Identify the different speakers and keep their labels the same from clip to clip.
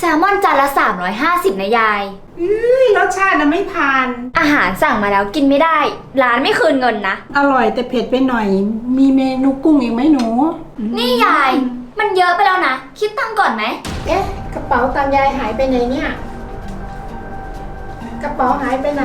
Speaker 1: แซลมอนจานละ 350 นะยาย
Speaker 2: อุ้ยรสชาติน่ะไม่ผ่าน
Speaker 1: อาหารสั่งมาแล้วกินไม่ได้ ร้านไม่คืนเงินนะ
Speaker 2: อร่อยแต่เผ็ดไปหน่อย มีเมนูกุ้งอีกไหมหนู
Speaker 1: นี่ยาย มันเยอะไปแล้วนะ คิดตังค์ก่อนไหม
Speaker 2: เอ๊ะ กระเป๋าตังค์ยายหายไปไหนเนี่ย กระเป๋าหายไปไหน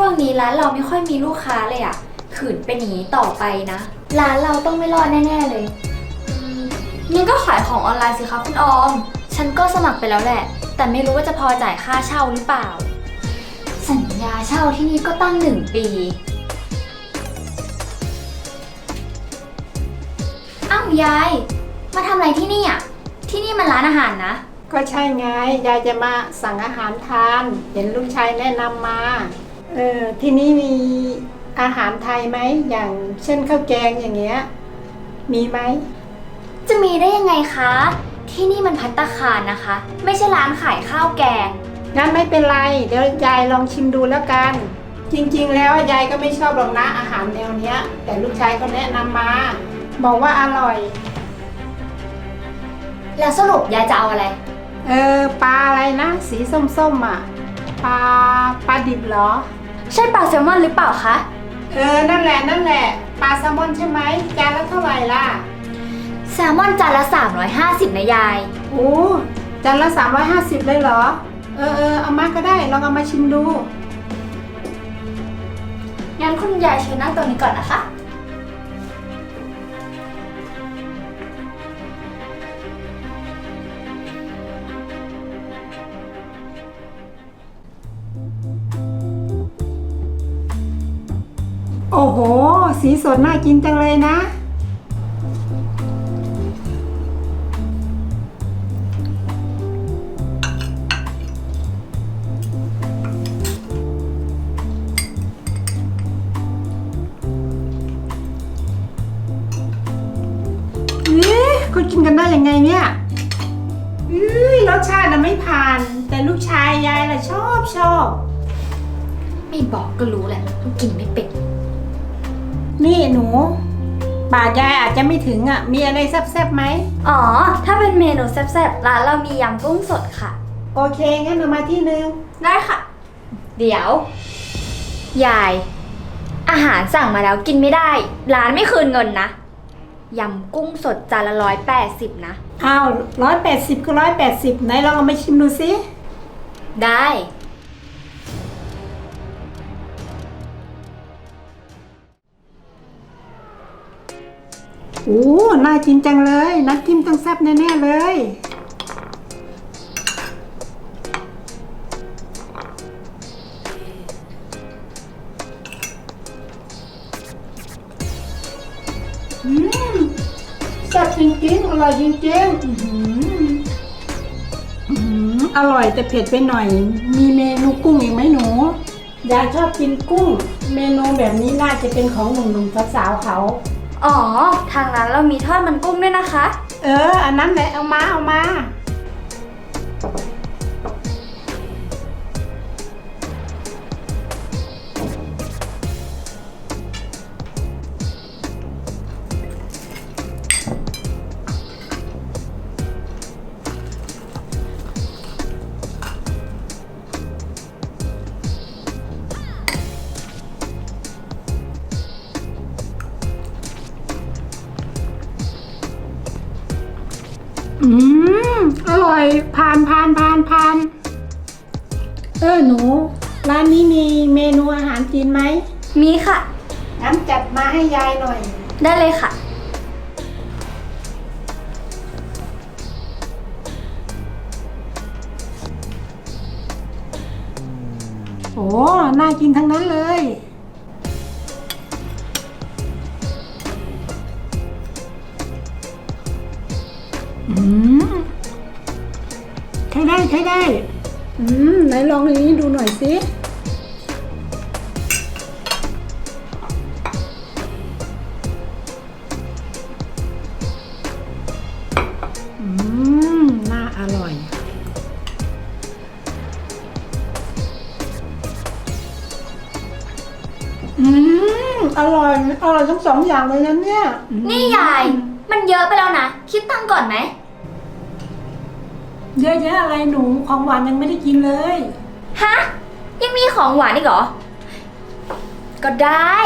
Speaker 1: ช่วงนี้ร้านเราไม่ค่อยมีลูกค้าเลยอะขืนเป็นอย่างนี้ต่อไปนะ ร้านเราต้องไม่รอดแน่ๆเลยงั้นก็ขายของออนไลน์สิคะคุณออม ฉันก็สมัครไปแล้วแหละ แต่ไม่รู้ว่าจะพอจ่ายค่าเช่าหรือเปล่า สัญญาเช่าที่นี่ก็ตั้งหนึ่งปี อ้าวยาย มาทำอะไรที่นี่อะ ที่นี่มันร้านอาหารนะ
Speaker 2: ก็ใช่ไง ยายจะมาสั่งอาหารทาน เห็นลูกชายแนะนำมา เออที่นี่มีอาหารไทยไหมอย่างเช่นข้าวแกงอย่างเงี้ยมีไหม
Speaker 1: จะมีได้ยังไงคะ ที่นี่มันพัตตาคารนะคะ ไม่ใช่ร้านขายข้าวแกง
Speaker 2: งั้นไม่เป็นไร เดี๋ยวยายลองชิมดูแล้วกัน จริงๆ แล้วยายก็ไม่ชอบหรอกนะอาหารแนวเนี้ย แต่ลูกชายก็แนะนำมา บอกว่าอร่อย
Speaker 1: แล้วสรุปยายจะเอาอะไร
Speaker 2: เออปลาอะไรนะ สีส้มๆอะปลาปลาดิบเหรอ
Speaker 1: ใช่ปลาแซลมอนหรือเปล่าคะ
Speaker 2: เออ นั่นแหละ นั่นแหละ ปลาแซลมอนใช่ไหม จานละเท่าไหร่ล่ะ
Speaker 1: แซลมอนจานละ 350นะยาย
Speaker 2: โอ้จานละ 350 เลยเหรอ เออเออเอามาก็ได้ ลองเอามาชิมดู
Speaker 1: งั้นคุณยายเชิญนั่งตรงนี้ก่อนนะคะ
Speaker 2: สีสดน่ากินจังเลยนะเอ๊ะคุณกินกันได้ยังไงเนี่ยอุ้ยรสชาติน่ะไม่ผ่าน แต่ลูกชายยายล่ะชอบชอบ
Speaker 1: ไม่บอกก็รู้แหละว่ากินไม่เป็น
Speaker 2: นี่หนูปากยายอาจจะไม่ถึงอะ มีอะไรแซ่บๆไหม
Speaker 1: อ๋อ ถ้าเป็นเมนูแซ่บๆ ร้านเรามียำกุ้งสดค่ะ
Speaker 2: โอเค งั้นเอามาที่หนึ่ง
Speaker 1: ได้ค่ะ เดี๋ยว ยาย อาหารสั่งมาแล้วกินไม่ได้ ร้านไม่คืนเงินนะ ยำกุ้งสดจานละร้อยแปดสิบนะ
Speaker 2: อ้าวร้อยแปดสิบก็ร้อยแปดสิบไหนลองเอามาชิมดูสิ
Speaker 1: ได้
Speaker 2: โอ้น่ากินจังเลย น้ำจิ้มต้องแซ่บแน่ๆเลย อืมแซ่บจริงๆ อร่อยจริงๆอื้อหืออื้อหืออร่อยแต่เผ็ดไปหน่อย มีเมนูกุ้งอีกไหมหนู ยายชอบกินกุ้ง เมนูแบบนี้น่าจะเป็นของหนุ่มๆสาวๆเขา
Speaker 1: อ๋อ ทางร้านเรามีทอดมันกุ้งด้วยนะคะ
Speaker 2: เออ อันนั้นแหละเอามาเอามา ร่อยผ่านผ่านผ่านผ่านเออหนู ร้านนี้มีเมนูอาหารจีนไหม
Speaker 1: มีค่ะ
Speaker 2: งั้นจัดมาให้ยายหน่อย
Speaker 1: ได้เลยค่ะ
Speaker 2: โอ้น่ากินทั้งนั้นเลย อืม ให้ได้ อืม ไหนลองอันนี้ดูหน่อยสิอืม อร่อย อร่อยทั้งสองอย่างเลยนะเนี่ย
Speaker 1: นี่ยาย มันเยอะไปแล้วนะ คิดตังก่อนไหม
Speaker 2: เยอะแยะอะไรหนูของหวานยังไม่ได้กินเลย
Speaker 1: ฮะ ยังมีของหวานอีกเหรอ ก็ได้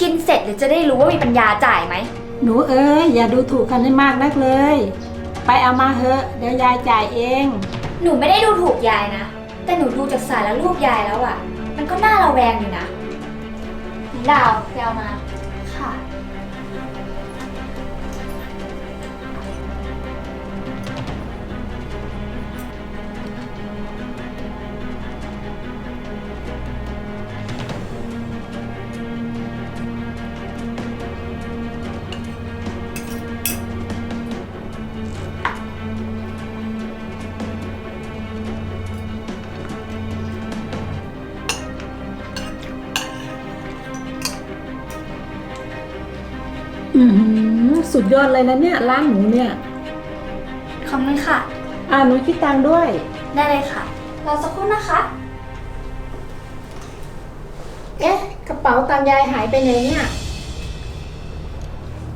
Speaker 1: กินเสร็จเดี๋ยวจะได้รู้ว่ามีปัญญาจ่ายไหม
Speaker 2: หนูเอ้ยอย่าดูถูกกันให้มากนักเลย ไปเอามาเถอะเดี๋ยวยายจ่ายเอง
Speaker 1: หนูไม่ได้ดูถูกยายนะ แต่หนูดูจากสายแล้วรูปยายแล้วอะมันก็น่าระแวงอยู่นะดาวไปเอามา
Speaker 2: สุดยอดเลยนะเนี่ยร้านหนูเนี่ย
Speaker 1: ขอบคุณค่ะ
Speaker 2: อ่าหนูคิดตังค์ด้วย
Speaker 1: ได้เลยค่ะรอสักครู่นะคะ
Speaker 2: เอ๊ะ กระเป๋าตังค์ยายหายไปไหนเนี่ย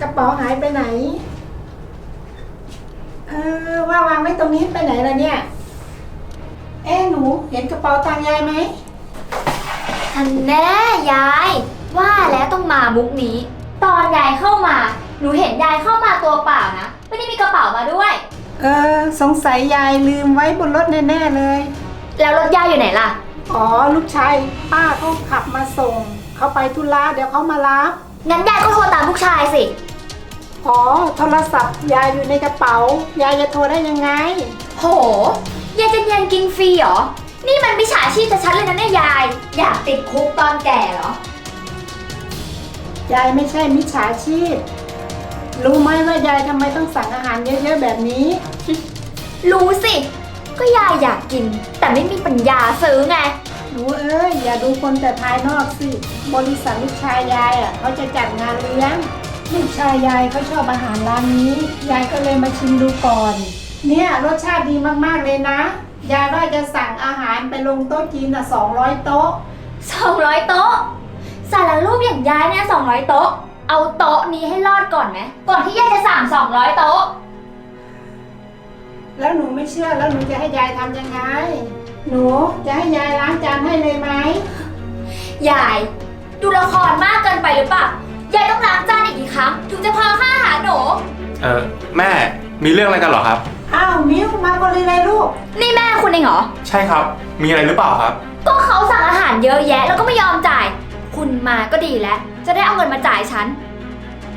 Speaker 2: กระเป๋าหายไปไหน เออว่าวางไว้ตรงนี้ไปไหนล่ะเนี่ย เอ๊ะหนูเห็นกระเป๋าตังค์ยายไหม
Speaker 1: อันแน่ยาย ว่าแล้วต้องมามุกนี้ ตอนยายเข้ามา หนูเห็นยายเข้ามาตัวเปล่านะ ไม่ได้มีกระเป๋ามาด้วย
Speaker 2: เออ สงสัยยายลืมไว้บนรถแน่ๆเลย
Speaker 1: แล้วรถยายอยู่ไหนล่ะ
Speaker 2: อ๋อ ลูกชายป้าเขาขับมาส่ง เขาไปธุระเดี๋ยวเขามารับ
Speaker 1: งั้นยายก็โทรตามลูกชายสิ
Speaker 2: อ๋อ โทรศัพท์ยายอยู่ในกระเป๋า ยายจะโทรได้ยังไง
Speaker 1: โห ยายจะเย็นกินฟรีเหรอ นี่มันมิจฉาชีพชัดๆเลยนะเนี่ยยาย อยากติดคุกตอนแก่เหรอ
Speaker 2: ยายไม่ใช่มิจฉาชีพ รู้ไหมว่ายายทำไมต้องสั่งอาหารเยอะๆแบบนี้
Speaker 1: รู้สิ ก็ยายอยากกิน แต่ไม่มีปัญญาซื้อไง
Speaker 2: หนูเอ้ยอย่าดูคนแต่ภายนอกสิ บริษัทลูกชายยายอะเขาจะจัดงานเลี้ยงลูกชายยายเขาชอบอาหารร้านนี้ ยายก็เลยมาชิมดูก่อน เนี่ยรสชาติดีมากๆเลยนะ ยายว่าจะสั่งอาหารไปลงโต๊ะจีนอะสองร้อยโต๊ะ
Speaker 1: 200 โต๊ะ สารรูปอย่างยายเนี่ย200 โต๊ะ เอาโต๊ะนี้ให้รอดก่อนไหมก่อนที่ยายจะสั่ง200โต๊ะ
Speaker 2: แล้วหนูไม่เชื่อแล้วหนูจะให้ยายทำยังไง หนูจะให้ยายล้างจานให้เลยไหม
Speaker 1: ยายดูละครมากเกินไปหรือเปล่ายายต้องล้างจานอีกกี่ครั้งถึงจะพอค่าอาหารหนู
Speaker 3: เออแม่มีเรื่องอะไรกันเหรอครับ
Speaker 2: อ้าวมิวมาพอดีเลยลูก
Speaker 1: นี่แม่คุณเองเหรอ
Speaker 3: ใช่ครับ มีอะไรหรือเปล่าครับ
Speaker 1: ก็เขาสั่งอาหารเยอะแยะ มาก็ดีแล้ว จะได้เอาเงินมาจ่ายฉัน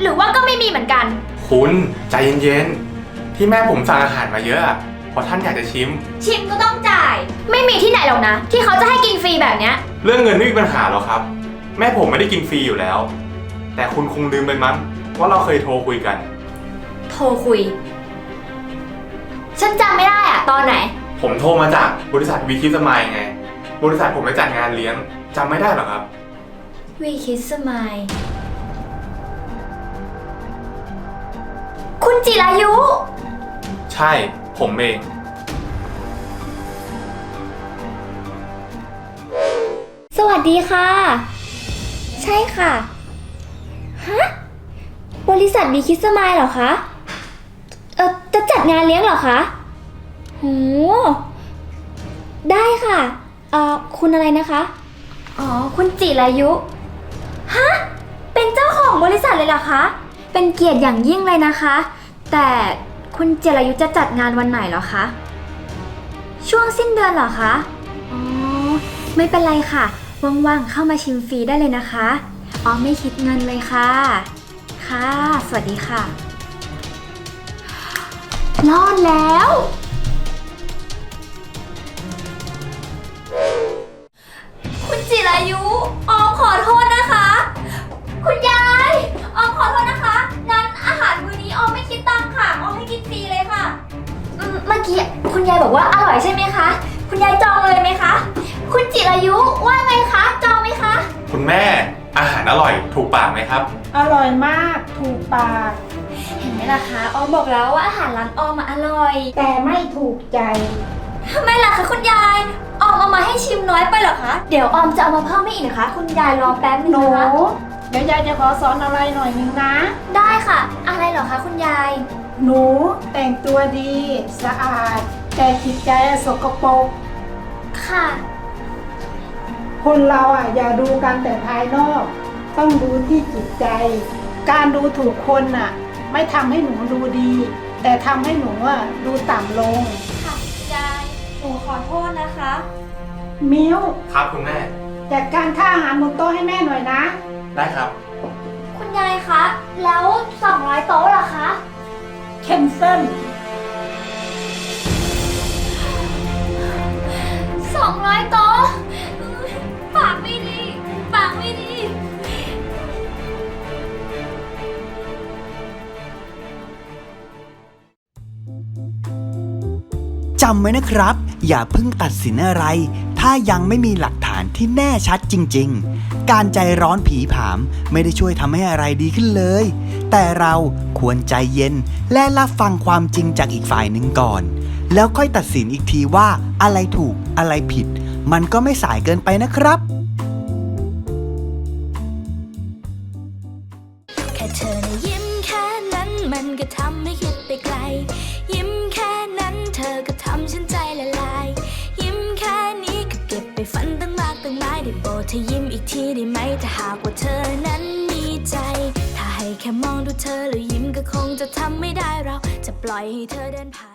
Speaker 1: หรือว่าก็ไม่มีเหมือนกัน
Speaker 3: คุณใจเย็นๆ ที่แม่ผมสั่งอาหารมาเยอะอะเพราะท่านอยากจะชิม
Speaker 1: ชิมก็ต้องจ่าย ไม่มีที่ไหนหรอกนะ ที่เขาจะให้กินฟรีแบบเนี้ย
Speaker 3: เรื่องเงินไม่มีปัญหาหรอกครับ แม่ผมไม่ได้กินฟรีอยู่แล้ว แต่คุณคงลืมไปมั้งว่าเราเคยโทรคุยกัน
Speaker 1: โทรคุย ฉันจำไม่ได้อะตอนไหน
Speaker 3: ผมโทรมาจากบริษัทวีคิสมายไง บริษัทผมไปจัดงานเลี้ยงจำไม่ได้หรอครับ
Speaker 1: วีคิสมาย คุณจิรายุ
Speaker 3: ใช่ ผมเอง
Speaker 1: สวัสดีค่ะ ใช่ค่ะ ฮะ บริษัทวีคิสมายเหรอคะ เออจะจัดงานเลี้ยงเหรอคะโหได้ค่ะ เอ่อคุณอะไรนะคะ อ๋อ คุณจิรายุ ฮะ เป็นเจ้าของบริษัทเลยเหรอคะ เป็นเกียรติอย่างยิ่งเลยนะคะ แต่คุณเจรยุจะจัดงานวันไหนเหรอคะ ช่วงสิ้นเดือนเหรอคะ อ๋อ ไม่เป็นไรค่ะ ว่างๆ เข้ามาชิมฟรีได้เลยนะคะ อ๋อ ไม่คิดเงินเลยค่ะ ค่ะ สวัสดีค่ะ รอดแล้ว ว่าอร่อยใช่ไหมคะ คุณยายจองเลยไหมคะ คุณจิรายุว่าไงคะ จองไหมคะ
Speaker 3: คุณแม่อาหารอร่อยถูกปากไหมครับ
Speaker 2: อร่อยมากถูกปาก
Speaker 1: เห็นไหมล่ะคะออมบอกแล้วว่าอาหารร้านออมอะอร่อย
Speaker 2: แต่ไม่ถูกใจ
Speaker 1: ทำไมล่ะคะคุณยาย ออมเอามาให้ชิมน้อยไปเหรอคะ เดี๋ยวออมจะเอามาเพิ่มให้อีกนะคะ คุณยายรอแป๊บนึ
Speaker 2: ห
Speaker 1: ง
Speaker 2: นู
Speaker 1: นะคะ
Speaker 2: ดี๋ยวยายจะขอสอนอะไรหน่อยหนึงนะ
Speaker 1: ได้ค่ะ อะไรเหรอคะคุณยาย
Speaker 2: หนูแต่งตัวดี สะอาด แต่จิตใจอะสกปรก
Speaker 1: ค่ะ
Speaker 2: คนเราอะอย่าดูกันแต่ภายนอก ต้องดูที่จิตใจ การดูถูกคนอะ ไม่ทำให้หนูดูดี แต่ทำให้หนูอะดูต่ำลง
Speaker 1: ค่ะคุณยาย หนูขอโทษนะคะ
Speaker 2: มิ้ว
Speaker 3: ครับคุณแม่
Speaker 2: จัดการค่าอาหารบนโต๊ะให้แม่หน่อยนะ
Speaker 3: ได้ครับ
Speaker 1: คุณยายคะ แล้ว 200 โต๊ะเหรอคะ
Speaker 2: เคนเซิล
Speaker 1: 200โตะปากไม่ดี ปากไม่ดี
Speaker 4: จำไว้นะครับ อย่าเพิ่งตัดสินอะไร ถ้ายังไม่มีหลักฐานที่แน่ชัดจริง ๆ การใจร้อนผีผามไม่ได้ช่วยทำให้อะไรดีขึ้นเลย แต่เราควรใจเย็นและรับฟังความจริงจากอีกฝ่ายหนึ่งก่อน แล้วค่อยตัดสินอีกทีว่าอะไรถูกอะไรผิด มันก็ไม่สายเกินไปนะครับ
Speaker 5: แค่เธอนะยิ้มแค่นั้นมันก็ทำให้คิดไปไกล ยิ้มแค่นั้นเธอก็ทำฉันใจละลาย ยิ้มแค่นี้ก็เก็บไปฝันตั้งมากตั้งหลายได้โปรดเธอยิ้มอีกทีได้ไหมถ้าหากว่าเธอนั้นมีใจ ถ้าให้แค่มองดูเธอแล้วยิ้มก็คงจะทำไม่ได้เราจะปล่อยให้เธอเดินผ่าน